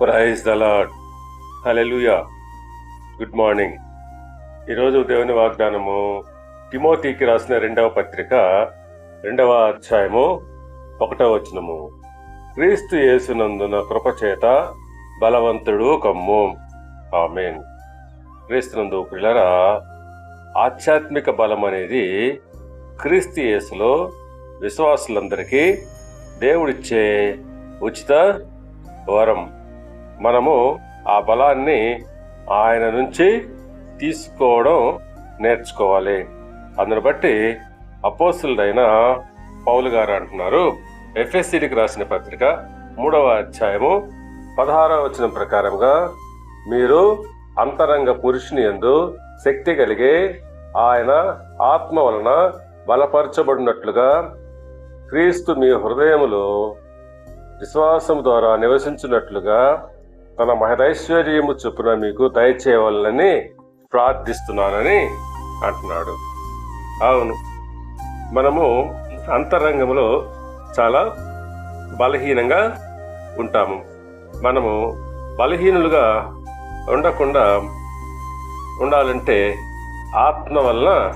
Praise the lord hallelujah good morning. ఈరోజు దేవుని వాగ్దానము తిమోతికి రాసిన రెండవ పత్రిక రెండవ అధ్యాయము ఒకటవ వచనము. క్రీస్తు యేసునందున కృపచేత బలవంతుడు కమ్ము. ఆమెన్. క్రీస్తునందు పిల్లరా ఆధ్యాత్మిక బలం అనేది క్రీస్తు యేసులో విశ్వాసులందరికీ దేవుడిచ్చే ఉచిత వరం. మనము ఆ బలాన్ని ఆయన నుంచి తీసుకోవడం నేర్చుకోవాలి. అందును బట్టి అపోసులైన పౌలు గారు అంటున్నారు. ఎఫ్ఎస్సిడికి రాసిన పత్రిక మూడవ అధ్యాయము పదహారవ వచనం ప్రకారంగా మీరు అంతరంగ పురుషుని యందు శక్తి కలిగి ఆయన ఆత్మ వలన బలపరచబడినట్లుగా క్రీస్తు మీ హృదయములో విశ్వాసం ద్వారా నివసించినట్లుగా తన మహదైశ్వర్యము చొప్పున మీకు దయచేయవాలని ప్రార్థిస్తున్నానని అంటున్నాడు. అవును మనము అంతరంగంలో చాలా బలహీనంగా ఉంటాము. మనము బలహీనులుగా ఉండకుండా ఉండాలంటే ఆత్మ వలన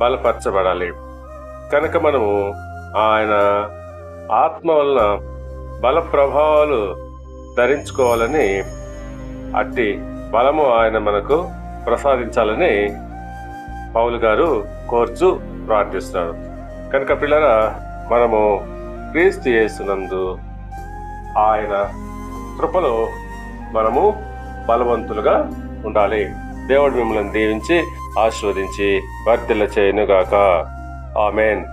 బలపరచబడాలి. కనుక మనము ఆయన ఆత్మ వలన బల ప్రభావాలు ధరించుకోవాలని అట్టి బలము ఆయన మనకు ప్రసాదించాలని పౌలు గారు కోర్చు ప్రార్థిస్తున్నారు. కనుక పిల్లరా మనము క్రీస్తు చేస్తున్నందు ఆయన కృపలో మనము బలవంతులుగా ఉండాలి. దేవుడు మిమ్మల్ని దీవించి ఆశీర్వదించి వర్తిల్ల చేయనుగాక ఆమెన్.